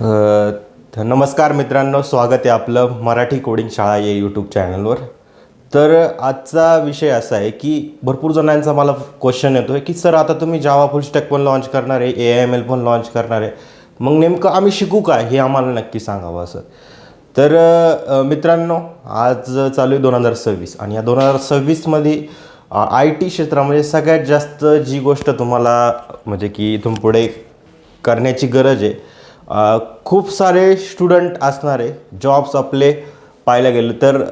नमस्कार मित्रांनो स्वागत आहे आपलं मराठी कोडिंग शाळा या यूट्यूब चॅनलवर तर आजचा विषय असा आहे की भरपूर जणांचा मला क्वेश्चन येतो आहे की सर आता तुम्ही जावा फुल स्टॅक पण लॉन्च करणार आहे ए आय एम एल पण लॉन्च करणार आहे. मग नेमकं आम्ही शिकू काय हे आम्हाला नक्की सांगावं असं. तर मित्रांनो आज चालू आहे दोन हजार सव्वीस आणि या दोन हजार सव्वीसमध्ये आय टी क्षेत्रामध्ये सगळ्यात जास्त जी गोष्ट तुम्हाला म्हणजे की इथून पुढे करण्याची गरज आहे खूप सारे स्टुडंट असणारे जॉब्स आपले पाहायला गेलं तर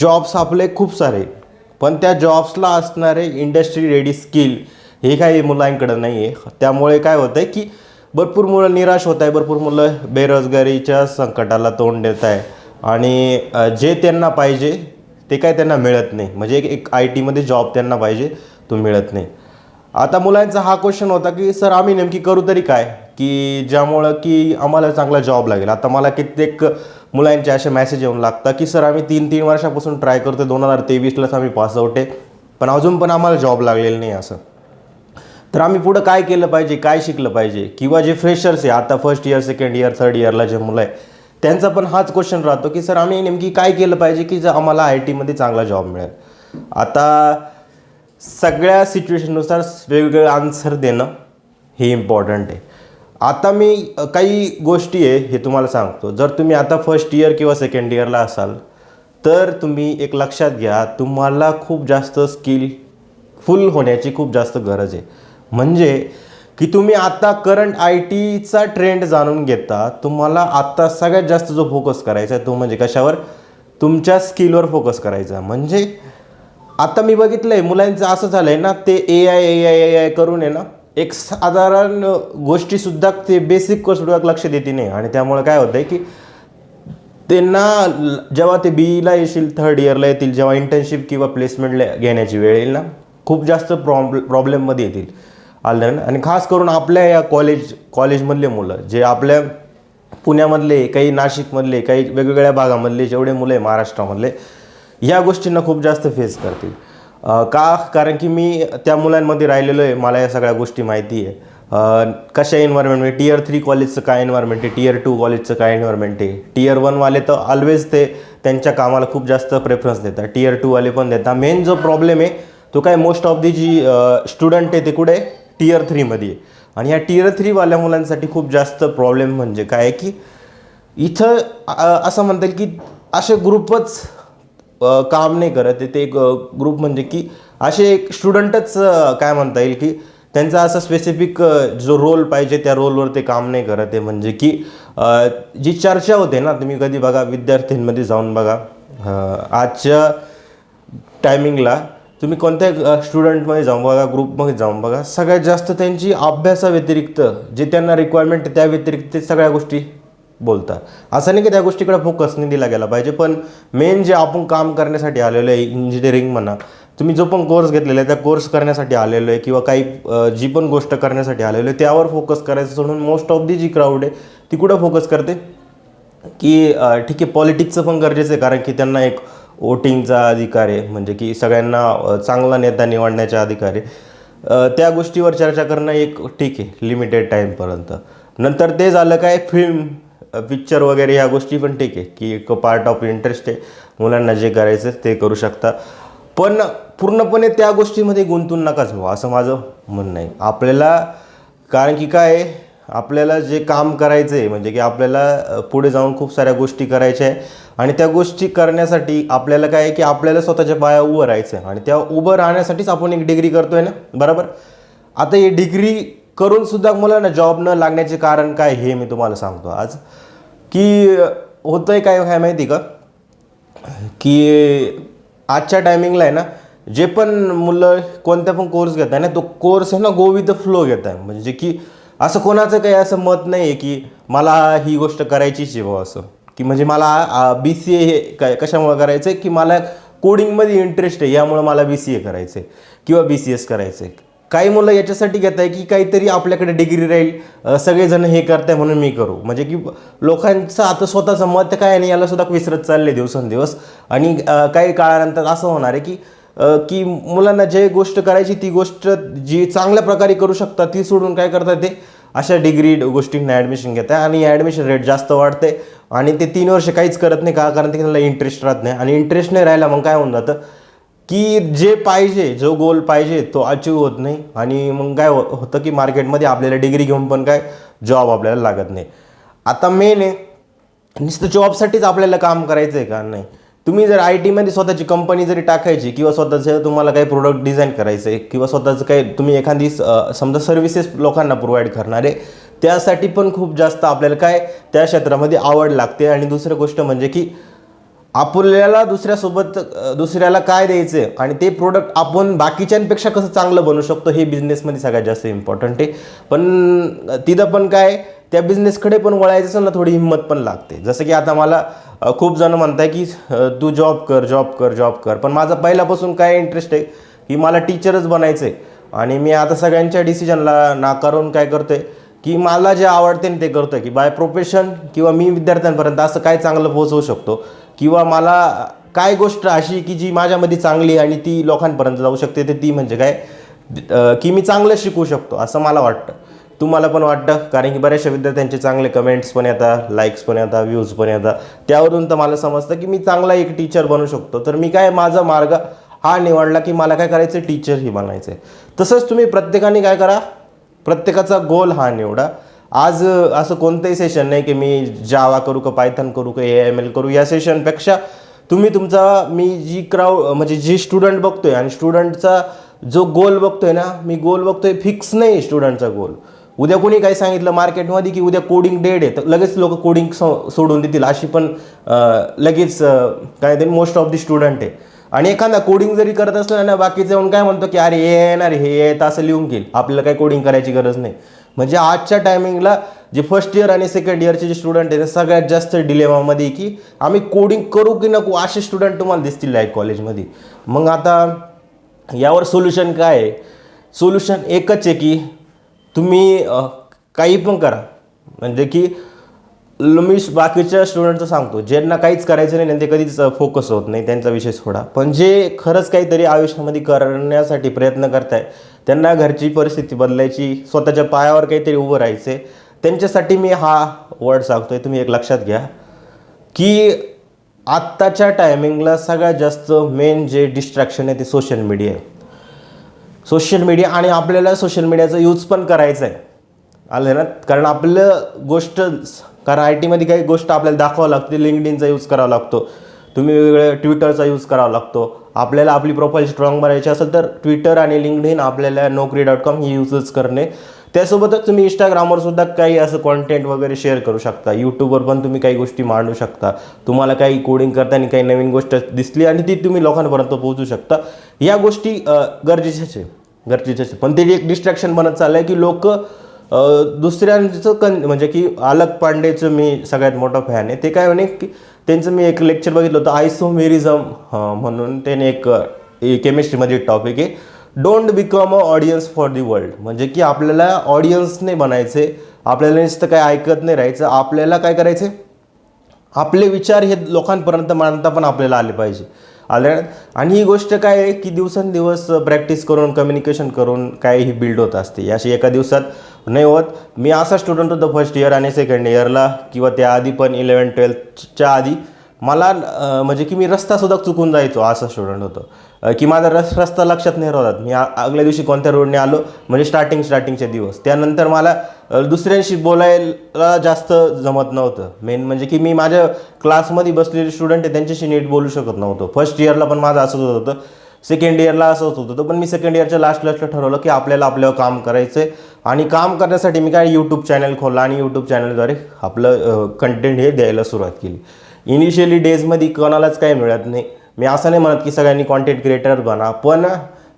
जॉब्स आपले खूप सारे. पण त्या जॉब्सला असणारे इंडस्ट्री रेडी स्किल हे काही मुलांकडं नाही आहे त्यामुळे काय होतं आहे की भरपूर मुलं निराश होत आहे भरपूर मुलं बेरोजगारीच्या संकटाला तोंड देत आहे आणि जे त्यांना पाहिजे ते काय त्यांना मिळत नाही. म्हणजे एक एक आय टीमध्ये जॉब त्यांना पाहिजे तो मिळत नाही. आता मुलांचा हा क्वेश्चन होता की सर आम्ही नेमकी करू तरी काय? की ज्यामुळं की आम्हाला चांगला जॉब लागेल. आता मला कित्येक मुलांचे असे मेसेज येऊन लागतात की सर आम्ही तीन तीन वर्षापासून ट्राय करतो दोन हजार तेवीसलाच आम्ही पास आउट आहे पण अजून पण आम्हाला जॉब लागलेला नाही असं. तर आम्ही पुढं काय केलं पाहिजे काय शिकलं पाहिजे? किंवा जे फ्रेशर्स आहे आता first year second year third इयरला जे मुलं आहे त्यांचा पण हाच क्वेश्चन राहतो की सर आम्ही नेमकी काय केलं पाहिजे की जर आम्हाला आय टीमध्ये चांगला जॉब मिळेल? आता सगळ्या सिच्युएशननुसार वेगवेगळं आन्सर देणं हे इम्पॉर्टंट आहे. आता मी काही गोष्टी आहे हे तुम्हाला सांगतो. जर तुम्ही आता फर्स्ट इयर किंवा सेकंड इयरला असाल तर तुम्ही एक लक्षात घ्या तुम्हाला खूप जास्त स्किल फुल होण्याची खूप जास्त गरज आहे. म्हणजे की तुम्ही आता करंट आय टीचा ट्रेंड जाणून घेता तुम्हाला आत्ता सगळ्यात जास्त जो फोकस करायचा आहे तो म्हणजे कशावर? तुमच्या स्किलवर फोकस करायचा. म्हणजे आता मी बघितलं आहे मुलांचं असं झालं आहे ना ते A I A I A I करून आहे ना एक साधारण गोष्टीसुद्धा ते बेसिक सुद्धा लक्ष देते नाही. आणि त्यामुळे काय होतं आहे की त्यांना जेव्हा ते बीला येशील थर्ड इयरला येतील जेव्हा इंटर्नशिप किंवा प्लेसमेंट घेण्याची वेळ येईल ना खूप जास्त प्रॉब्ल प्रॉब्लेममध्ये येतील आलं आणि खास करून आपल्या या कॉलेज कॉलेजमधले मुलं जे आपल्या पुण्यामधले काही नाशिकमधले काही वेगवेगळ्या भागामधले जेवढे मुलं आहे महाराष्ट्रामधले या गोष्टींना खूप जास्त फेस करतील. का? कारण की मी त्या मुलांमध्ये राहिलेलो आहे. मला या सगळ्या गोष्टी माहिती आहे. कशा एन्व्हायरमेंट टियर थ्री कॉलेजचं काय एन्व्हायरमेंट आहे? टियर टू कॉलेजचं काय एन्व्हायरमेंट आहे? टियर वनवाले तर ऑलवेज ते त्यांच्या कामाला खूप जास्त प्रेफरन्स देतात. टियर टूवाले पण देतात. मेन जो प्रॉब्लेम आहे तो काय मोस्ट ऑफ दी जी स्टुडंट आहे ते कुठे? टियर थ्रीमध्ये आहे. आणि ह्या टियर थ्रीवाल्या मुलांसाठी खूप जास्त प्रॉब्लेम म्हणजे काय आहे की इथं असं म्हणता येईल की असे ग्रुपच काम नाही करत. ते एक ग्रुप म्हणजे की असे एक स्टुडंटच काय म्हणता येईल की त्यांचा असा स्पेसिफिक जो रोल पाहिजे त्या रोलवर ते काम नाही करत आहे. म्हणजे की जी चर्चा होते ना तुम्ही कधी बघा विद्यार्थ्यांमध्ये जाऊन बघा आजच्या टायमिंगला तुम्ही कोणत्या स्टुडंटमध्ये जाऊन बघा ग्रुपमध्ये जाऊन बघा सगळ्यात जास्त त्यांची अभ्यासाव्यतिरिक्त जे त्यांना रिक्वायरमेंट त्या व्यतिरिक्त ते सगळ्या गोष्टी बोलतात. असं नाही की त्या गोष्टीकडे फोकस नाही दिला गेला पाहिजे पण मेन जे आपण काम करण्यासाठी आलेलो आहे इंजिनिअरिंग म्हणा तुम्ही जो पण कोर्स घेतलेला आहे त्या कोर्स करण्यासाठी आलेलो आहे किंवा काही जी पण गोष्ट करण्यासाठी आलेलो आहे त्यावर फोकस करायचं सोडून मोस्ट ऑफ दी जी क्राऊड आहे ती कुठं फोकस करते? की ठीक आहे पॉलिटिक्सचं पण गरजेचं आहे कारण की त्यांना एक वोटिंगचा अधिकार आहे म्हणजे की सगळ्यांना चांगला नेता निवडण्याचा अधिकार आहे. त्या गोष्टीवर चर्चा करणं एक ठीक आहे लिमिटेड टाईमपर्यंत नंतर ते झालं काय फिल्म पिक्चर वगैरे ह्या गोष्टी पण ठीक आहे की एक पार्ट ऑफ इंटरेस्ट आहे. मुलांना जे करायचं ते करू शकता. पण पूर्णपणे त्या गोष्टीमध्ये गुंतून नकाच व्हा असं माझं म्हणणं आहे. आपल्याला कारण की काय आहे, आपल्याला जे काम करायचं आहे म्हणजे की आपल्याला पुढे जाऊन खूप साऱ्या गोष्टी करायच्या आहे. आणि त्या गोष्टी करण्यासाठी आपल्याला काय आहे की आपल्याला स्वतःच्या पाया उभं राहायचं आहे आणि त्या उभं राहण्यासाठीच आपण एक डिग्री करतोय ना? बरोबर? आता ही डिग्री करून सुद्धा मुलांना जॉब न लागण्याचे कारण काय हे मी तुम्हाला सांगतो. आज की होतं आहे काय काय माहिती का? की आजच्या टायमिंगला आहे ना जे पण मुलं कोणत्या पण कोर्स घेत आहे ना तो कोर्स आहे ना गो विथ द फ्लो घेत आहे म्हणजे की असं कोणाचं काही असं मत नाही आहे की मला ही गोष्ट करायचीच आहे भाऊ असं. की म्हणजे मला बी सी ए हे काय कशामुळे करायचं आहे की मला कोडिंगमध्ये इंटरेस्ट आहे यामुळं मला बी सी ए करायचं आहे किंवा बी सी एस करायचं आहे काही मुलं याच्यासाठी घेत आहे की काहीतरी आपल्याकडे डिग्री राहील सगळेजण हे करताय म्हणून मी करू. म्हणजे की लोकांचं आता स्वतःचं मत काय आणि याला सुद्धा विसरत चालले दिवसेंदिवस. आणि काही काळानंतर असं होणार आहे की की मुलांना जे गोष्ट करायची ती गोष्ट जी चांगल्या प्रकारे करू शकतात ती सोडून काय करतात ते? अशा डिग्री गोष्टींना ॲडमिशन घेत आहे आणि ॲडमिशन रेट जास्त वाढते आणि ते तीन वर्ष काहीच करत नाही का? कारण ते त्यांना इंटरेस्ट राहत नाही. आणि इंटरेस्ट नाही राहिला मग काय होऊन जातं? की जे पाहिजे जो गोल पाहिजे तो अचीव होत नाही. आणि मग काय हो- होतं की मार्केटमध्ये आपल्याला डिग्री घेऊन पण काय जॉब आपल्याला लागत नाही. आता मेन आहे नुसतं जॉबसाठीच आपल्याला काम करायचं आहे का? नाही. तुम्ही जर आय टीमध्ये स्वतःची कंपनी जरी टाकायची किंवा स्वतःचं तुम्हाला काही प्रोडक्ट डिझाईन करायचं आहे किंवा स्वतःचं काही तुम्ही एखादी समजा सर्व्हिसेस लोकांना प्रोव्हाइड करणारे त्यासाठी पण खूप जास्त आपल्याला काय त्या क्षेत्रामध्ये आवड लागते. आणि दुसरी गोष्ट म्हणजे की आपल्याला दुसऱ्यासोबत दुसऱ्याला काय द्यायचं? आहे आणि ते प्रोडक्ट आपण बाकीच्यांपेक्षा कसं चांगलं बनवू शकतो हे बिझनेसमध्ये सगळ्यात जास्त इम्पॉर्टंट आहे. पण तिथं पण काय त्या बिझनेसकडे पण वळायचं असेल ना थोडी हिंमत पण लागते. जसं की आता मला खूप जण म्हणताय की तू जॉब कर जॉब कर जॉब कर. पण माझा पहिल्यापासून काय इंटरेस्ट आहे की मला टीचरच बनायचं आहे आणि मी आता सगळ्यांच्या डिसिजनला नाकारून काय करतो आहे की मला जे आवडते ते ते आहे की बाय प्रोफेशन किंवा मी विद्यार्थ्यांपर्यंत असं काय चांगलं पोहोचवू शकतो? किंवा मला काय गोष्ट अशी की जी माझ्यामध्ये चांगली आणि ती लोकांपर्यंत जाऊ शकते तर ती म्हणजे काय? की मी चांगलं शिकू शकतो असं मला वाटतं. तुम्हाला पण वाटतं? कारण की बऱ्याचशा विद्यार्थ्यांचे चांगले कमेंट्स पण येतात लाईक्स पण येतात व्ह्यूज पण येतात. त्यावरून तर मला समजतं की मी चांगला एक टीचर बनू शकतो. तर मी काय माझा मार्ग हा निवडला की मला काय करायचं टीचरही बनायचं आहे तसंच तुम्ही प्रत्येकाने काय करा? प्रत्येकाचा गोल हा निवडा. आज असं कोणतंही सेशन नाही की मी जावा करू का पायथन करू का ए एम एल करू. या सेशनपेक्षा तुम्ही तुमचा मी जी क्राऊड म्हणजे जी स्टुडंट बघतोय आणि स्टुडंटचा जो गोल बघतोय ना मी गोल बघतोय फिक्स नाही स्टुडंटचा गोल उद्या कोणी काही सांगितलं मार्केटमध्ये की उद्या कोडिंग डेड आहे तर लगेच लोक कोडिंग सोडून देतील. अशी पण लगेच काय ते मोस्ट ऑफ दी स्टुडंट आहे. आणि एखादा कोडिंग जरी करत असलं ना बाकीचं येऊन काय म्हणतो की अरे हे येणार हे येत असं लिहून घेईल. आपल्याला काही कोडिंग करायची गरज नाही. म्हणजे आजच्या टायमिंगला जे फर्स्ट इयर आणि सेकंड इयरचे जे स्टुडंट आहेत ते सगळ्यात जास्त डिलेमामध्ये की आम्ही कोडिंग करू की नको असे स्टुडंट तुम्हाला दिसतील लाईक कॉलेजमध्ये मग आता यावर सोल्युशन काय आहे? सोल्युशन एकच आहे की तुम्ही काही पण करा. म्हणजे की मी बाकीच्या स्टुडंटचं सांगतो ज्यांना काहीच करायचं नाही ना ते कधीच फोकस होत नाही त्यांचा विषय सोडा. पण जे खरंच काहीतरी आयुष्यामध्ये करण्यासाठी प्रयत्न करताय त्यांना घरची परिस्थिती बदलायची स्वतःच्या पायावर काहीतरी उभं राहायचं. त्यांच्यासाठी मी हा वर्ड सांगतो आहे तुम्ही एक लक्षात घ्या. की आत्ताच्या टायमिंगला सगळ्यात जास्त मेन जे डिस्ट्रॅक्शन आहे ते सोशल मीडिया आहे. सोशल मीडिया आणि आपल्याला सोशल मीडियाचा यूज पण करायचा आहे आलं ना? कारण आपलं गोष्ट कारण आय टीमध्ये काही गोष्ट आपल्याला दाखवावं लागते लिंकडिनचा यूज करावा लागतो. तुम्ही वेगवेगळ्या ट्विटरचा यूज करावा लागतो. आपल्याला आपली प्रोफाईल स्ट्रॉंग बनायची असेल तर ट्विटर आणि लिंकडिन आपल्याला नोकरी डॉट कॉम ही यूजच करणे. त्यासोबतच तुम्ही इंस्टाग्रामवर सुद्धा काही असं कॉन्टेंट वगैरे शेअर करू शकता. यूट्यूबवर पण तुम्ही काही गोष्टी मांडू शकता. तुम्हाला काही कोडिंग करताना काही नवीन गोष्ट दिसली आणि ती तुम्ही लोकांपर्यंत पोहोचू शकता. या गोष्टी गरजेच्याच आहे. गरजेच्याच आहे. पण ते एक डिस्ट्रॅक्शन बनत चाललं आहे की लोक दुसऱ्यांचं कन म्हणजे की अलग पांडेचं मी सगळ्यात मोठा फॅन आहे. ते काय म्हणे की त्यांचं मी एक लेक्चर बघितलं होतं आयसोमेरिझम म्हणून त्याने एक केमिस्ट्रीमध्ये एक टॉपिक आहे. Don't become a audience for the world म्हणजे की आपल्याला ऑडियन्स नाही बनायचे आपल्याला नुसतं काय ऐकत नाही राहायचं आपल्याला काय करायचं आपले विचार हे लोकांपर्यंत मांडता पण आपल्याला आले पाहिजे. आल्या आणि ही गोष्ट काय आहे की दिवसेंदिवस प्रॅक्टिस करून कम्युनिकेशन करून काय ही बिल्ड होत असते. अशी एका दिवसात नाही होत. मी असा स्टुडंट होतो फर्स्ट इयर आणि सेकंड इयरला किंवा त्याआधी पण इलेवन ट्वेल्थच्या आधी मला म्हणजे की मी रस्तासुद्धा चुकून जायचो असं स्टुडंट होतो. की माझा रस रस्ता लक्षात नाही राहतात मी आगल्या दिवशी कोणत्या रोडने आलो म्हणजे स्टार्टिंग स्टार्टिंगचे दिवस. त्यानंतर मला दुसऱ्यांशी बोलायला जास्त जमत नव्हतं. मेन म्हणजे की मी माझ्या क्लासमध्ये बसलेले स्टुडंट आहे त्यांच्याशी नीट बोलू शकत नव्हतो. फर्स्ट इयरला पण माझं असंच होत होतं. सेकंड इयरला असंच होत होतं. पण मी सेकंड इयरच्या लास्ट लास्टला ठरवलं की आपल्याला आपल्यावर काम करायचं आहे आणि काम करण्यासाठी मी काय यूट्यूब चॅनल खोलला आणि यूट्यूब चॅनलद्वारे आपलं कंटेंट हे द्यायला सुरुवात केली. इनिशियली डेजमध्ये कोणालाच काही मिळत नाही. मी असं नाही म्हणत की सगळ्यांनी कॉन्टेंट क्रिएटर बना पण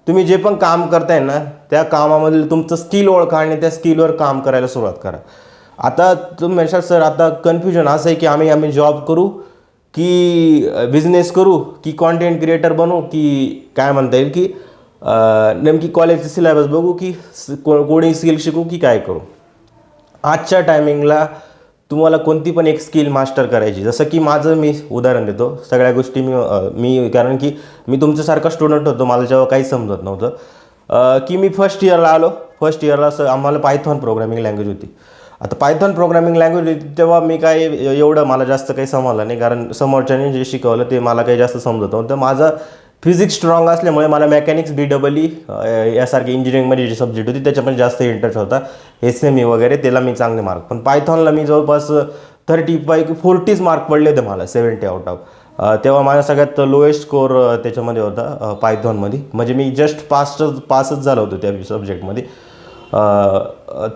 तुम्ही जे पण काम करताय ना त्या कामामधील तुमचं स्किल ओळखा आणि त्या स्किलवर काम करायला सुरुवात करा. आता तुम्ही म्हणशाल सर आता कन्फ्युजन असं आहे की आम्ही आम्ही जॉब करू की बिझनेस करू की कॉन्टेंट क्रिएटर बनू की काय म्हणता येईल की नेमकी कॉलेजचं सिलेबस बघू की कोडिंग स्किल शिकू की काय करू? आजच्या टायमिंगला तुम्हाला कोणती पण एक स्किल मास्टर करायची जसं की माझं मी उदाहरण देतो सगळ्या गोष्टी मी मी कारण की मी तुमच्यासारखा स्टुडंट होतो मला जेव्हा काही समजत नव्हतं. की मी फर्स्ट इयरला आलो फर्स्ट इयरला असं आम्हाला पायथॉन प्रोग्रामिंग लँग्वेज होती. आता पायथॉन प्रोग्रामिंग लँग्वेज होती तेव्हा मी काय एवढं मला जास्त काही समजलं नाही कारण समोरच्याने जे शिकवलं ते मला काही जास्त समजत नव्हतं. माझा फिजिक्स स्ट्रॉंग असल्यामुळे मला मेकॅनिक्स बी डबल ई यासारखे इंजिनिअरिंगमध्ये जे सब्जेक्ट होती त्याच्यामध्ये जास्त इंटरेस्ट होता. एस एम ई वगैरे त्याला मी चांगले मार्क पण पायथॉनला मी जवळपास थर्टी फाय फोर्टीज मार्क पडले होते मला सेवन्टी आउट ऑफ तेव्हा माझा सगळ्यात लोएस्ट स्कोर त्याच्यामध्ये होता पायथॉनमध्ये. म्हणजे मी जस्ट पासच पासच झालो होतो त्या सब्जेक्टमध्ये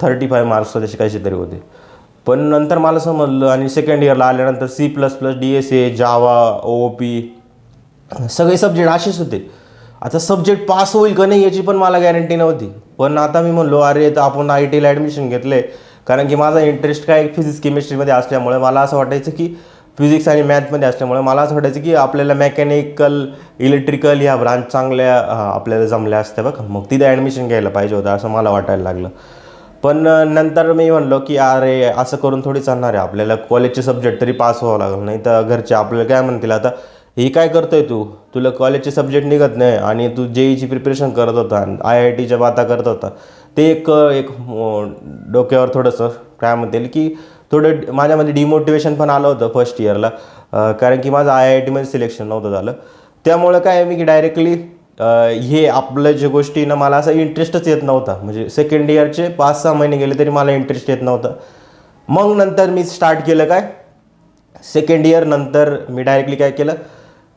थर्टी फाय मार्क्स त्याचे काहीतरी तरी होते. पण नंतर मला समजलं आणि सेकंड इयरला आल्यानंतर C plus plus D S A Java O P सगळे सब्जेक्ट असेच होते. आता सब्जेक्ट पास होईल का नाही याची पण मला गॅरंटी नव्हती. पण आता मी म्हणलो अरे तर आपण आय टीला ॲडमिशन घेतलं आहे कारण की माझा इंटरेस्ट काय फिजिक्स केमिस्ट्रीमध्ये असल्यामुळे मला असं वाटायचं की फिजिक्स आणि मॅथमध्ये असल्यामुळे मला असं वाटायचं की आपल्याला मेकॅनिकल इलेक्ट्रिकल ह्या ब्रांच चांगल्या आपल्याला जमल्या असत्या बघ. मग तिथं ॲडमिशन घ्यायला पाहिजे होतं असं मला वाटायला लागलं. पण नंतर मी म्हणलो की अरे असं करून थोडी चालणार आहे. आपल्याला कॉलेजचे सब्जेक्ट तरी पास व्हावं लागलं. नाही तर घरचे आपल्याला काय म्हणतील आता? हे काय करतोय तू? तुला कॉलेजचे सब्जेक्ट निघत नाही आणि तू जेईची प्रिपरेशन करत होता आय आय टीच्या बाता करत होता. ते एक एक डोक्यावर थोडंसं काय म्हणतील की थोडं माझ्यामध्ये डिमोटिवेशन पण आलं होतं फर्स्ट इयरला कारण की माझं आय आय टीमध्ये सिलेक्शन नव्हतं झालं. त्यामुळं काय आहे मी की डायरेक्टली हे आपलं जे गोष्टीनं मला असा इंटरेस्टच येत नव्हता. म्हणजे सेकंड इयरचे पाच सहा महिने गेले तरी मला इंटरेस्ट येत नव्हता. मग नंतर मी स्टार्ट केलं काय? सेकंड इयर नंतर मी डायरेक्टली काय केलं?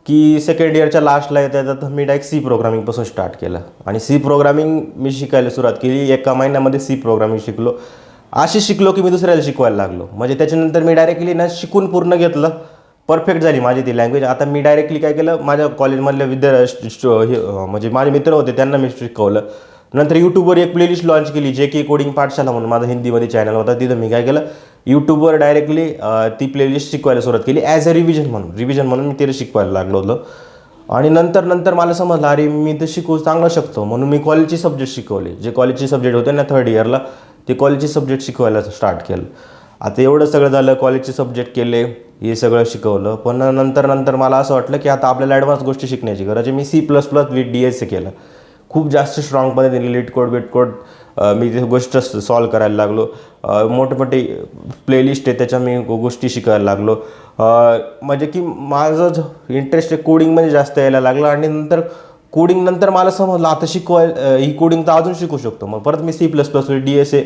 की सेकंड इयरच्या लास्टला येता येतात मी डायरेक्ट सी प्रोग्रामिंगपासून स्टार्ट केलं. आणि सी प्रोग्रामिंग मी शिकायला सुरुवात केली. एका महिन्यामध्ये सी प्रोग्रामिंग शिकलो. असे शिकलो की मी दुसऱ्याला शिकवायला लागलो. म्हणजे त्याच्यानंतर मी डायरेक्टली ना शिकून पूर्ण घेतलं. परफेक्ट झाली माझी ती लँग्वेज आता मी डायरेक्टली काय केलं? माझ्या कॉलेजमधल्या विद्या हे, म्हणजे माझे मित्र होते त्यांना मी शिकवलं. नंतर यूट्यूबवर एक प्लेलिस्ट लॉन्च केली जे की कोडिंग पाठशाला म्हणून माझा हिंदीमध्ये चॅनल होता. तिथं मी काय केलं? यूट्यूबवर डायरेक्टली ती प्लेलिस्ट शिकवायला सुरुवात केली ॲज अ रिव्हिजन म्हणून. रिव्हिजन म्हणून मी तिला शिकवायला लागलो होतो. आणि नंतर नंतर मला समजलं अरे मी तर शिकू चांगलं शकतो. म्हणून मी कॉलेजचे सब्जेक्ट शिकवले. जे कॉलेजचे सब्जेक्ट होते ना थर्ड इयरला ते कॉलेजचे सब्जेक्ट शिकवायला स्टार्ट केलं. आता एवढं सगळं झालं कॉलेजचे सब्जेक्ट केले हे सगळं शिकवलं. पण नंतर नंतर मला असं वाटलं की आता आपल्याला ॲडव्हान्स गोष्टी शिकण्याची गरज आहे. मी C plus plus with D S केलं. खूप जास्त स्ट्रॉंग त्यांनी लिट कोड बिट कोड मी ते गोष्ट सॉल्व करायला लागलो. मोठमोठे मोठे मोठे प्लेलिस्ट आहे त्याच्या मी गोष्टी शिकायला लागलो. म्हणजे की माझं इंटरेस्ट आहे कोडिंगमध्ये जास्त यायला लागलं आणि नंतर कोडिंग नंतर मला समजलं आता शिकवाय ही कोडिंग तर अजून शिकू शकतो. मग परत मी C plus plus D S A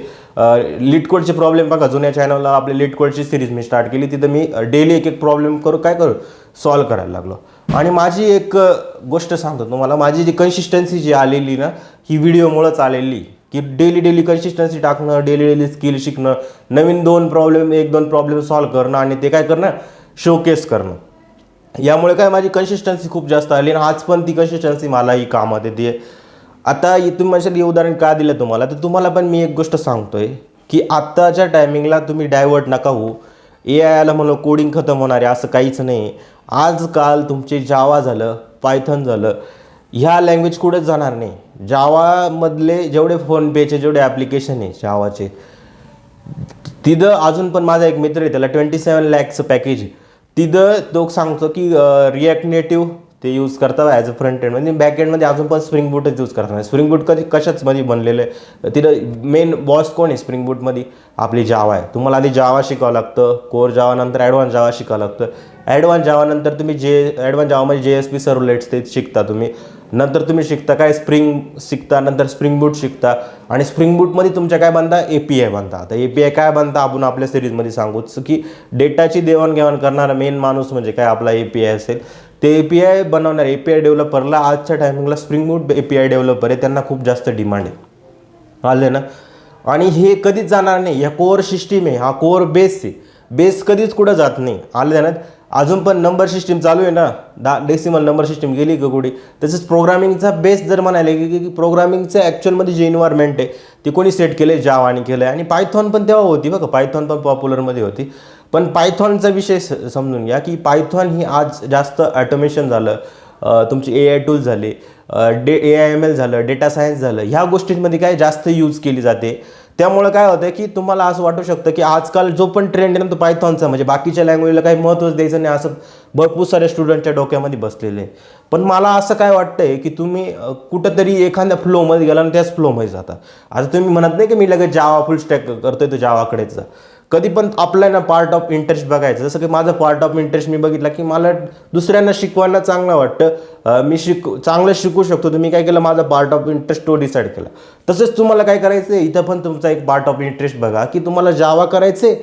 Litt कोडचे प्रॉब्लेम बघा जुन्या चॅनलला आपली लिट कोडची सिरीज मी स्टार्ट केली तिथं मी डेली एक एक प्रॉब्लेम करू काय करू? सॉल्व करायला लागलो. आणि माझी एक गोष्ट सांगतो तुम्हाला. माझी जी कन्सिस्टन्सी जी आलेली ना ही व्हिडिओमुळंच आलेली. की डेली डेली कन्सिस्टन्सी टाकणं डेली डेली स्किल शिकणं नवीन दोन प्रॉब्लेम एक दोन प्रॉब्लेम सॉल्व करणं आणि ते काय करणं? शोकेस करणं. यामुळे काय माझी कन्सिस्टन्सी खूप जास्त आली आणि आज पण ती कन्सिस्टन्सी मला ही कामात येते. आता तुम्ही माझ्यासाठी उदाहरण का दिलं तुम्हाला? तर तुम्हाला पण मी एक गोष्ट सांगतोय की आत्ताच्या टायमिंगला तुम्ही डायवर्ट नका होऊ. ए आय आला म्हणून कोडिंग खतम होणार आहे असं काहीच नाही. आजकाल तुमचे जावा झालं पायथन झालं ह्या लँग्वेज कुठेच जाणार नाही. जावामधले जेवढे फोनपेचे जेवढे ॲप्लिकेशन आहे जावाचे तिथं अजून पण माझा एक मित्र आहे त्याला ट्वेंटी सेवन लॅक्सचं पॅकेज तिथं तो सांगतो की रिॲक्ट नेटिव्ह ते यूज करतात ॲज अ फ्रंट एंड म्हणजे बॅक एंडमध्ये अजून पण स्प्रिंग बूटच यूज करतात स्प्रिंग बूट कधी कशाच मध्ये बनलेलं आहे? तिथं मेन बॉस कोण आहे स्प्रिंग बूटमध्ये आपली जावा आहे. तुम्हाला आधी जावा शिकावं लागतं. कोर जावानंतर ॲडव्हान्स जावा शिकावं लागतं. ॲडव्हान्स जावानंतर तुम्ही जे ॲडव्हान्स जावामध्ये जे एस पी सर्वलेट्स ते शिकता तुम्ही. नंतर तुम्ही शिकता काय? स्प्रिंग शिकता नंतर स्प्रिंग बूट शिकता. आणि स्प्रिंग बूटमध्ये तुमच्या काय बनता? ए पी आय बनता. आता ए पी आय काय बनता? आपण आपल्या सिरीजमध्ये सांगूच की डेटाची देवाणघेवाण करणारा मेन माणूस म्हणजे काय? आपला ए पी आय असेल. ते ए पी आय बनवणार ए पी आय डेव्हलपरला आजच्या टायमिंगला spring boot A P I developer आहे त्यांना खूप जास्त डिमांड आहे. आले ना? आणि हे कधीच जाणार नाही ह्या कोअर सिस्टीम आहे हा कोअर बेस आहे. बेस कधीच कुठं जात नाही. आले ना? अजून पण नंबर सिस्टीम चालू आहे ना? दा डेसिमल नंबर सिस्टीम गेली का कुठे? तसंच प्रोग्रामिंगचा बेस जर म्हणायला की की प्रोग्रामिंगचं ॲक्च्युअलमध्ये जे इन्व्हायरमेंट आहे ते कोणी सेट केलं आहे जावानी केलं आहे आणि पायथॉन पण तेव्हा होती बघा पायथॉन पण पॉप्युलरमध्ये होती. पण पायथॉनचा विषय स- समजून घ्या की पायथॉन ही आज जास्त ॲटोमेशन झालं. तुमचे ए आय टूल झाले. डे ए आय एम एल झालं डेटा सायन्स झालं. ह्या गोष्टींमध्ये काय जास्त यूज केली जाते. त्यामुळे काय होतं की तुम्हाला असं वाटू शकतं की आजकाल जो पण ट्रेंड आहे ना तो पायथॉनचा म्हणजे बाकीच्या लँग्वेजला काही महत्त्वच द्यायचं नाही असं भरपूर साऱ्या स्टुडंटच्या डोक्यामध्ये बसलेले आहे. पण मला असं काय वाटतंय की तुम्ही कुठंतरी एखाद्या फ्लोमध्ये गेला आणि त्याच फ्लोमध्ये जाता. आता तुम्ही म्हणत नाही की मी लगेच जावा फुल स्टॅक करतोय तो जावाकडेच जा. कधी पण आपल्याला ना पार्ट ऑफ इंटरेस्ट बघायचं. जसं की माझं पार्ट ऑफ इंटरेस्ट मी बघितला की मला दुसऱ्यांना शिकवायला चांगलं वाटतं. मी शिक चांगलं शिकू शकतो. तुम्ही काय केलं? माझा पार्ट ऑफ इंटरेस्ट तो डिसाईड केला. तसंच तुम्हाला काय करायचं आहे इथं पण तुमचा एक पार्ट ऑफ इंटरेस्ट बघा की तुम्हाला जावा करायचे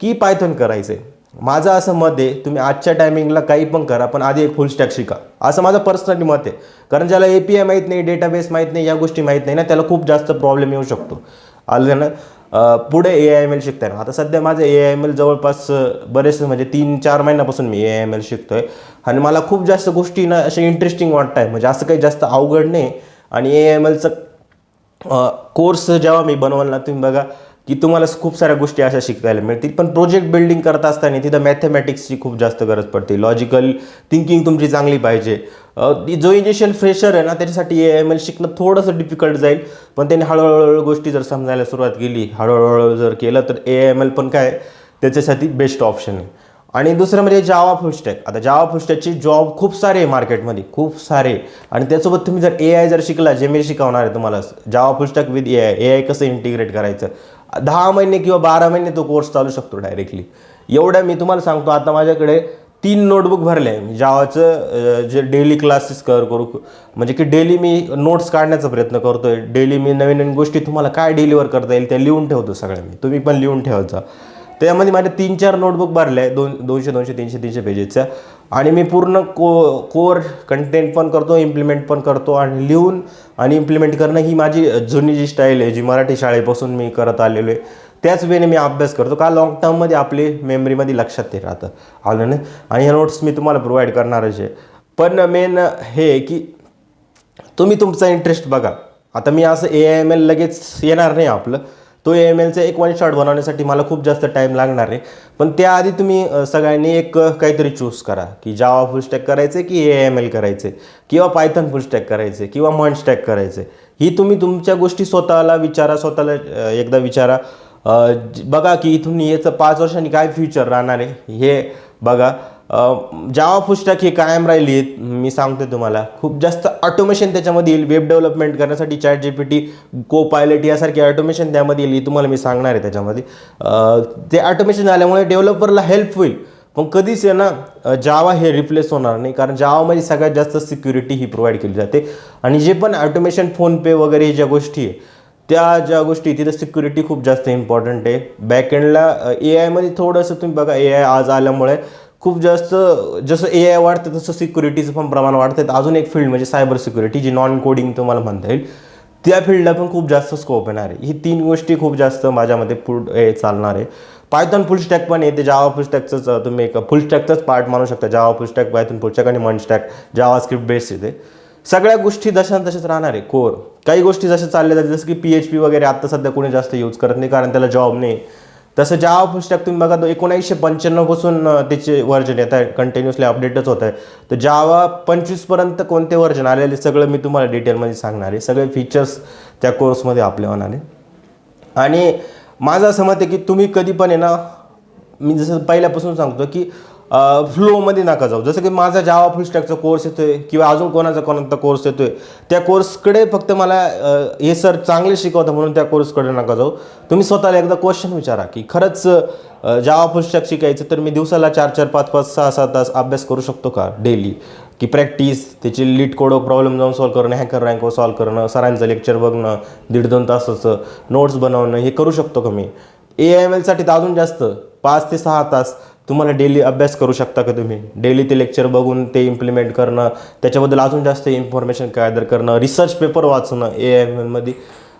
की पायथन करायचे माझं असं मत आहे तुम्ही आजच्या टायमिंगला काही पण करा पण आधी एक फुल स्टॅक शिका. असं माझं पर्सनली मत आहे. कारण ज्याला ए पी आय माहीत नाही डेटाबेस माहीत नाही या गोष्टी माहीत नाही ना त्याला खूप जास्त प्रॉब्लेम येऊ शकतो. आलं ना? पुढे ए आय एम एल शिकताय आता सध्या माझं ए आय एम एल जवळपास अं, बरेच म्हणजे तीन चार महिन्यापासून मी ए आय एम एल शिकतो आहे आणि मला खूप जास्त गोष्टी ना अशा इंटरेस्टिंग वाटत आहे म्हणजे असं काही जास्त अवघड नाही. आणि ए आय एम एलचं कोर्स जेव्हा मी बनवला तुम्ही बघा की तुम्हाला खूप साऱ्या गोष्टी अशा शिकायला मिळतील. पण प्रोजेक्ट बिल्डिंग करत असताना तिथं मॅथमॅटिक्सची खूप जास्त गरज पडते. लॉजिकल थिंकिंग तुमची चांगली पाहिजे. ती जो इनिशियल फ्रेशर आहे ना त्याच्यासाठी ए एम एल शिकणं थोडंसं डिफिकल्ट जाईल. पण त्यांनी हळूहळू गोष्टी जर समजायला सुरुवात केली हळूहळू जर केलं तर ए एम एल पण काय त्याच्यासाठी बेस्ट ऑप्शन आहे. आणि दुसरं म्हणजे जावा फुलस्टॅक आता जावा फुलस्टॅकचे जॉब खूप सारे आहे मार्केटमध्ये खूप सारे. आणि त्यासोबत तुम्ही जर ए आय जर शिकला जे मी शिकवणार आहे तुम्हाला Java full stack with A I A I कसं इंटिग्रेट करायचं? दहा महिने किंवा बारा महिने तो कोर्स चालू शकतो डायरेक्टली एवढ्या मी तुम्हाला सांगतो आता माझ्याकडे तीन नोटबुक भरले आहे. जावाचं जे डेली क्लासेस कर करू म्हणजे की डेली मी नोट्स काढण्याचा प्रयत्न करतोय. डेली मी नवीन नवीन गोष्टी तुम्हाला काय डिलिव्हर करता येईल त्या लिहून ठेवतो सगळ्या मी तुम्ही पण लिहून ठेवायचा. त्यामध्ये माझे तीन चार नोटबुक भरले आहे दोन दोनशे दोनशे तीनशे तीनशे पेजेसच्या आणि मी पूर्ण को कोर कंटेंट पण करतो इम्प्लिमेंट पण करतो आणि लिहून आणि इम्प्लिमेंट करणं ही माझी जुनी जी स्टाईल आहे जी मराठी शाळेपासून मी करत आलेलो आहे त्याच वेळेने मी अभ्यास करतो. का? लॉंग टर्ममध्ये आपली मेमरीमध्ये लक्षात ते राहतं. आलं ना? आणि ह्या नोट्स मी तुम्हाला प्रोव्हाइड करणारच आहे. पण मेन हे आहे की तुम्ही तुमचा इंटरेस्ट बघा. आता मी असं ए एम एल लगेच येणार नाही आपलं. तो ए एम एलचा एक वन शॉट बनवण्यासाठी मला खूप जास्त टाईम लागणार आहे. पण त्याआधी तुम्ही सगळ्यांनी एक काहीतरी चूज करा. की जावा फुल स्टॅक करायचे की ए एम एल करायचे? किंवा पायथन फुल स्टॅक करायचे? किंवा मन स्टॅक करायचे? ही तुम्ही तुमच्या गोष्टी स्वतःला विचारा स्वतःला एकदा विचारा. बघा की इथून याचं पाच वर्षांनी काय फ्युचर राहणार आहे? हे बघा. जावा पुस्तक ही कायम राहिली. आहेत मी सांगतो तुम्हाला खूप जास्त ऑटोमेशन त्याच्यामध्ये येईल. वेब डेव्हलपमेंट करण्यासाठी chat G P T copilot यासारखी ऑटोमेशन त्यामध्ये येईल. तुम्हाला मी सांगणार आहे त्याच्यामध्ये. ते ऑटोमेशन झाल्यामुळे डेव्हलपरला हेल्प होईल. पण कधीच आहे ना जावा हे रिप्लेस होणार नाही. कारण जावामध्ये सगळ्यात जास्त सिक्युरिटी ही प्रोव्हाइड केली जाते. आणि जे पण ऑटोमेशन फोनपे वगैरे ज्या गोष्टी आहे त्या ज्या गोष्टी तिथं सिक्युरिटी खूप जास्त इम्पॉर्टंट आहे. बॅकएंडला ए आयमध्ये थोडंसं तुम्ही बघा ए आय आज आल्यामुळे खूप जास्त जसं ए आय वाढतं तसं सिक्युरिटीचं पण प्रमाण वाढतं अजून एक फील्ड म्हणजे सायबर सिक्युरिटी जी नॉन कोडिंग तुम्हाला म्हणता येईल. त्या फील्डला पण खूप जास्त स्कोप येणार आहे. ही तीन गोष्टी खूप जास्त माझ्यामध्ये पुढे चालणार आहे. पायथॉन फुल स्टॅक पण येते. जावा फुल तुम्ही एक फुल स्टॅकचाच पार्ट मानू शकता. Java full stack Python full stack आणि मन स्टॅक जावा स्क्रिप्ट बेस्ड येते. सगळ्या गोष्टी जशा तशाच राहणार आहे. कोर काही गोष्टी जशा चालल्या जातात जसं की पी एच पी वगैरे आता सध्या कोणी जास्त यूज करत नाही कारण त्याला जॉब नाही. तसं ज्या पुस्तक तुम्ही बघा एकोणीसशे पंच्याण्णवपासून त्याचे व्हर्जन येत आहे कंटिन्युअसली अपडेटच होत आहे. तर जावा पंचवीसपर्यंत कोणते व्हर्जन आलेले सगळं मी तुम्हाला डिटेलमध्ये सांगणार आहे. सगळे फीचर्स त्या कोर्समध्ये आपले होणार आहे. आणि माझं असं मत आहे की तुम्ही कधी पण आहे ना मी जसं पहिल्यापासून सांगतो की फ्लोमध्ये नका जाऊ. जसं की माझा जावा फुल स्टॅकचा कोर्स येतोय किंवा अजून कोणाचा कोणाचा कोर्स येतोय त्या कोर्सकडे फक्त मला हे सर चांगले शिकवतं म्हणून त्या कोर्सकडे नका जाऊ. तुम्ही स्वतःला एकदा क्वेश्चन विचारा की खरंच जावा फुल स्टॅक शिकायचं तर मी दिवसाला चार चार पाच पाच सहा सहा तास अभ्यास करू शकतो का डेली की प्रॅक्टिस त्याची लीड कोडो प्रॉब्लेम जाऊन सॉल्व करणं हॅकर रँकवर सॉल्व करणं सरांचं लेक्चर बघणं दीड दोन तासाचं नोट्स बनवणं हे करू शकतो का मी? ए एम एलसाठी तर अजून जास्त पाच ते सहा तास तुम्हाला डेली अभ्यास करू शकता का तुम्ही? डेली ते लेक्चर बघून ते इम्प्लिमेंट करणं त्याच्याबद्दल अजून जास्त इन्फॉर्मेशन गॅदर करणं रिसर्च पेपर वाचणं ए एम एलमध्ये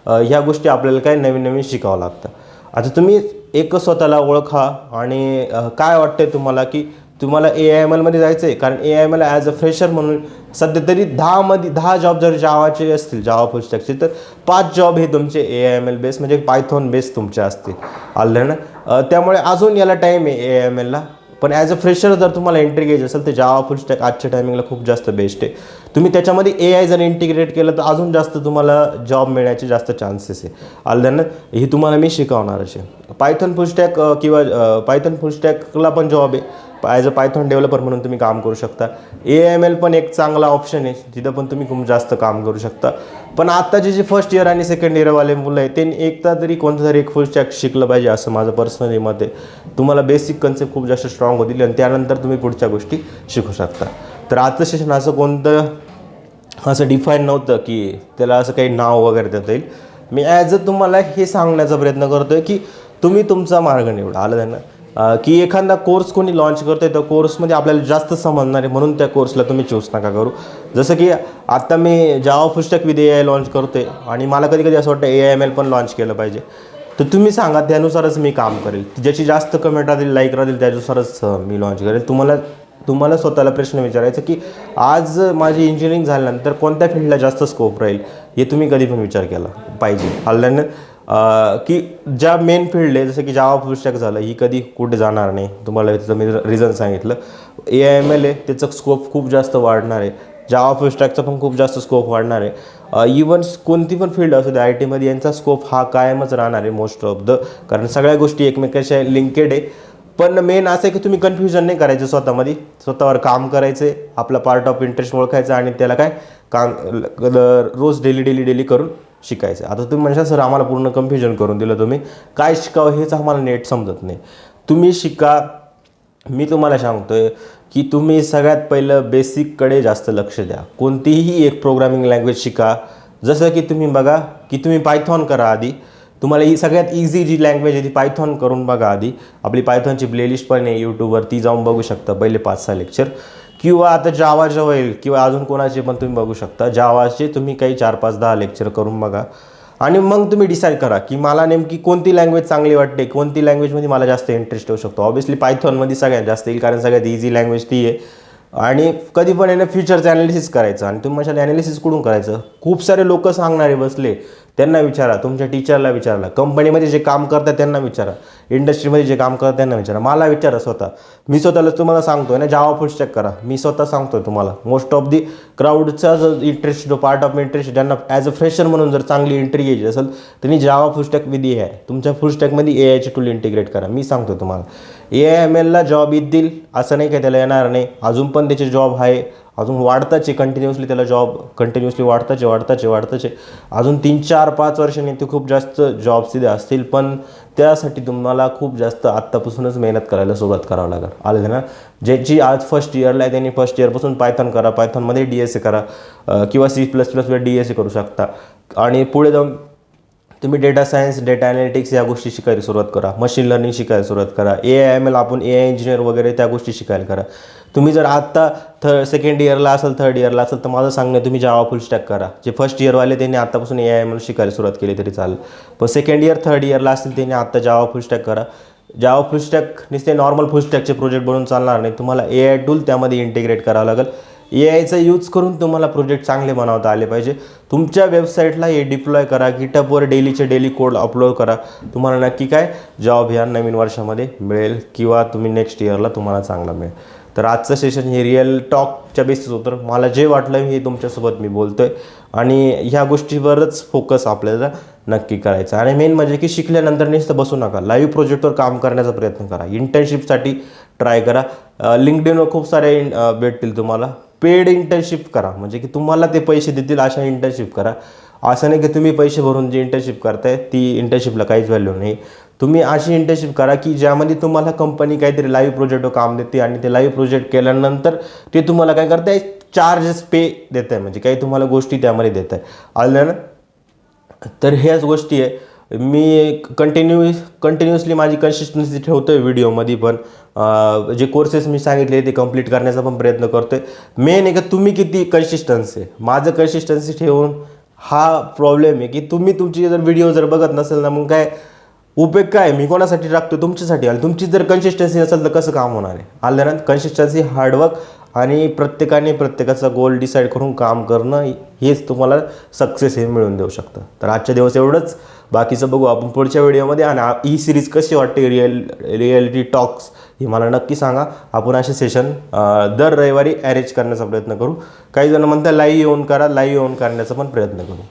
ह्या गोष्टी आपल्याला काय नवीन नवीन शिकावं लागतं. आता तुम्ही एक स्वतःला ओळखा आणि काय वाटते तुम्हाला की तुम्हाला ए आय एम एलमध्ये जायचं आहे कारण A I M L as a fresher म्हणून सध्या तरी दहामध्ये दहा जॉब जर जावाचे असतील जावा पुस्तकचे तर पाच जॉब हे तुमचे A I M L base म्हणजे पायथॉन बेस तुमचे असतील. आलं ना? त्यामुळे अजून याला टाईम आहे ए आय एम एलला पण ॲज अ फ्रेशर जर तुम्हाला एंट्री घ्यायची असेल तर जावा फुल स्टॅक आजच्या टायमिंगला खूप जास्त बेस्ट आहे. तुम्ही त्याच्यामध्ये ए आय जर इंटिग्रेट केलं तर अजून जास्त तुम्हाला जॉब मिळण्याचे जास्त चान्सेस आहे. आलं ना? हे तुम्हाला मी शिकवणार असे पायथन फुल स्टॅक किंवा पायथन फुल स्टॅकला पण जॉब आहे. ॲज अ पायथॉन डेव्हलपर म्हणून तुम्ही काम करू शकता. ए एम एल पण एक चांगला ऑप्शन आहे तिथं पण तुम्ही खूप जास्त काम करू शकता. पण आत्ताचे जे फर्स्ट इयर आणि सेकंड इयरवाले मुलं आहे त्यांनी एकदा तरी कोणतं तरी एक फुल स्टॅक शिकलं पाहिजे असं माझं पर्सनली मत आहे. तुम्हाला बेसिक कन्सेप्ट खूप जास्त स्ट्रॉंग होतील आणि त्यानंतर तुम्ही पुढच्या गोष्टी शिकू शकता. तर आजचं सेशन असं कोणतं असं डिफाईन नव्हतं की त्याला असं काही नाव वगैरे देता येईल. मी ॲज अ तुम्हाला हे सांगण्याचा प्रयत्न करतो आहे की तुम्ही तुमचा मार्ग निवडा आलं त्यांना. की एखादा कोर्स कोणी लॉन्च करतोय तर कोर्समध्ये आपल्याला जास्त समजणार आहे म्हणून त्या कोर्सला तुम्ही चूज नका करू. जसं की आत्ता मी जावा पुस्तक विद ए आय लॉन्च करतोय आणि मला कधी कधी असं वाटतं ए आय एम एल पण लॉन्च केलं पाहिजे. तर तुम्ही सांगा त्यानुसारच मी काम करेल. ज्याची जास्त कमेंट राहतील लाईक राहतील त्यानुसारच मी लॉन्च करेल. तुम्हाला तुम्हाला स्वतःला प्रश्न विचारायचा की आज माझी इंजिनिअरिंग झाल्यानंतर कोणत्या फील्डला जास्त स्कोप राहील हे तुम्ही कधी पण विचार केला पाहिजे. आल्यानं की ज्या मेन फील्ड आहे जसं की जावा पुस्तक झालं ही कधी कुठे जाणार नाही. तुम्हाला त्याचं मी रिझन सांगितलं. ए आय एम एल आहे त्याचं स्कोप खूप जास्त वाढणार आहे. जावा फुलस्टॅकचा पण खूप जास्त स्कोप वाढणार आहे. इवन कोणती पण फील्ड असू दे आय टीमध्ये यांचा स्कोप हा कायमच राहणार आहे मोस्ट ऑफ द कारण सगळ्या गोष्टी एकमेकांशी लिंकेड आहे. पण मेन असं आहे की तुम्ही कन्फ्युजन नाही करायचं स्वतःमध्ये. स्वतःवर काम करायचं आहे आपला पार्ट ऑफ इंटरेस्ट ओळखायचा आणि त्याला काय? काम रोज डेली डेली डेली करून. शिकायचं. आता तुम्ही म्हणशाल सर आम्हाला पूर्ण कन्फ्युजन करून दिलं तुम्ही. काय शिकावं हेच आम्हाला नेट समजत नाही. तुम्ही शिका. मी तुम्हाला सांगतो आहे की तुम्ही सगळ्यात पहिलं बेसिककडे जास्त लक्ष द्या. कोणतीही एक प्रोग्रामिंग लँग्वेज शिका. जसं की तुम्ही बघा की तुम्ही पायथॉन करा आधी. तुम्हाला ही सगळ्यात इझी जी लँग्वेज आहे ती पायथॉन करून बघा आधी. आपली पायथॉनची प्लेलिस्ट पण आहे यूट्यूबवर ती जाऊन बघू शकता पहिले पाच सहा लेक्चर किंवा आता जावा जेव्हा होईल किंवा अजून कोणाचे पण तुम्ही बघू शकता. जावाचे तुम्ही काही चार पाच दहा लेक्चर करून बघा. आणि मग तुम्ही डिसाईड करा की मला नेमकी कोणती लँग्वेज चांगली वाटते कोणती लँग्वेजमध्ये मला जास्त इंटरेस्ट येऊ शकतो. ऑब्व्हियसली पायथॉनमध्ये सगळ्यात जास्त येईल कारण सगळ्यात इझी लँग्वेज ती आहे. आणि कधी पण याने फ्युचरचं ॲनालिसिस करायचं आणि तुम्ही माझ्या ॲनालिसिस कुठून करायचं? खूप सारे लोक सांगणारे बसले. त्यांना विचारा तुमच्या टीचरला विचारा. कंपनीमध्ये जे काम करतात त्यांना विचारा. इंडस्ट्रीमध्ये जे काम करतात त्यांना विचारा. मला विचारा स्वतः. मी स्वतःला तुम्हाला सांगतो ना जावा फुल चेक करा. मी स्वतः सांगतो तुम्हाला. मोस्ट ऑफ दी क्राऊडचा जो इंटरेस्ट जो पार्ट ऑफ इंटरेस्ट ज्यांना ॲज अ फ्रेशर म्हणून जर चांगली एंट्री घ्यायची असेल त्यांनी जावा फुल स्टॅक विथ ए आहे. तुमच्या फुल स्टॅकमध्ये ए आयचे टूल इंटिग्रेट करा. मी सांगतो तुम्हाला. ए आय एम एलला जॉब येतील असं नाही काय त्याला येणार नाही. अजून पण त्याचे जॉब आहे. अजून वाढताच आहे कंटिन्युअसली त्याला जॉब कंटिन्युअसली वाढताचे वाढताचे वाढताचे. अजून तीन चार पाच वर्षांनी ते खूप जास्त जॉब्स तिथे असतील पण त्यासाठी तुम्हाला खूप जास्त आत्तापासूनच मेहनत करायला सुरुवात करावं लागेल. आलं ना? ज्याची आज फर्स्ट इयरला आहे त्यांनी फर्स्ट इयरपासून पायथॉन करा पायथॉनमध्ये डी एस ए करा किंवा सी प्लस प्लसवर डी एस ए करू शकता. आणि पुढे जाऊन तुम्ही डेटा सायन्स डेटा ॲनालिटिक्स या गोष्टी शिकायला सुरुवात करा. मशीन लर्निंग शिकायला सुरुवात करा. ए आय एम एल आपण ए आय इंजिनियर वगैरे त्या गोष्टी शिकायला करा. तुम्ही जर आत्ता थ सेकंड इयरला असेल थर्ड इयरला असेल तर माझं सांगणं तुम्ही जावा फुल स्टॅक करा. जे फर्स्ट इयरवाले त्यांनी आत्तापासून ए आय म्हणून शिकायला सुरुवात केली तरी चालेल. पण सेकंड इयर थर्ड इयरला असतील त्यांनी आत्ता जावा फुल स्टॅक करा. जावा फुल स्टॅक नुसते नॉर्मल फुल स्टॅकचे प्रोजेक्ट बनवून चालणार नाही. तुम्हाला ए आय टूल त्यामध्ये इंटिग्रेट करावं लागेल. ए आयचा यूज करून तुम्हाला प्रोजेक्ट चांगले बनवता आले पाहिजे. तुमच्या वेबसाईटला हे डिप्लॉय करा. गिटअपवर डेलीचे डेली कोड अपलोड करा. तुम्हाला नक्की काय? जॉब ह्या नवीन वर्षामध्ये मिळेल किंवा तुम्ही नेक्स्ट इयरला तुम्हाला चांगला मिळेल. तर आजचं सेशन हे रिअल टॉकच्या बेसिस होतं. मला जे वाटलं हे तुमच्यासोबत मी बोलतोय. आणि ह्या गोष्टीवरच फोकस आपल्याला नक्की करायचा. आणि मेन म्हणजे की शिकल्यानंतर नुसतं बसू नका. लाईव्ह प्रोजेक्टवर काम करण्याचा प्रयत्न करा. इंटर्नशिपसाठी ट्राय करा. लिंकडिनवर खूप सारे भेटतील तुम्हाला. पेड इंटर्नशिप करा. म्हणजे की तुम्हाला ते पैसे देतील अशा इंटर्नशिप करा. असं नाही की तुम्ही पैसे भरून जी इंटर्नशिप करताय ती इंटर्नशिपला काहीच व्हॅल्यू नाही. तुम्ही अशी इंटर्नशिप करा की ज्यामध्ये तुम्हाला कंपनी काहीतरी लाईव्ह प्रोजेक्टवर काम देते आणि ते लाईव्ह प्रोजेक्ट केल्यानंतर ते तुम्हाला काय करताय? चार्जेस पे देत आहे म्हणजे काही तुम्हाला गोष्टी त्यामध्ये देत आहे आलं ना? तर ह्याच गोष्टी आहे. मी कंटिन्यू कंटिन्युअसली माझी कन्सिस्टन्सी ठेवतो आहे व्हिडिओमध्ये पण. जे कोर्सेस मी सांगितले ते कंप्लीट करण्याचा पण प्रयत्न करतो आहे मेन आहे का तुम्ही किती कन्सिस्टन्सी आहे? माझं कन्सिस्टन्सी ठेवून हा प्रॉब्लेम आहे की तुम्ही तुमची जर व्हिडिओ जर बघत नसेल ना मग काय उपयोग काय मी कोणासाठी टाकतो तुमच्यासाठी. आणि तुमची जर कन्सिस्टन्सी नसेल तर कसं काम होणार आहे? आल्यानंतर कन्सिस्टन्सी हार्डवर्क आणि प्रत्येकाने प्रत्येकाचा गोल डिसाईड करून काम करणं हेच तुम्हाला सक्सेस हे मिळवून देऊ शकतं. तर आजच्या दिवस एवढंच. बाकीचं बघू आपण पुढच्या व्हिडिओमध्ये. आणि ही सिरीज कशी वाटते? रिअल रिॲलिटी टॉक्स हे मला नक्की सांगा. आपण असे सेशन दर रविवारी अरेंज करण्याचा प्रयत्न करू. काही जण म्हणतात लाईव्ह येऊन करा. लाईव्ह येऊन करण्याचा पण प्रयत्न करू.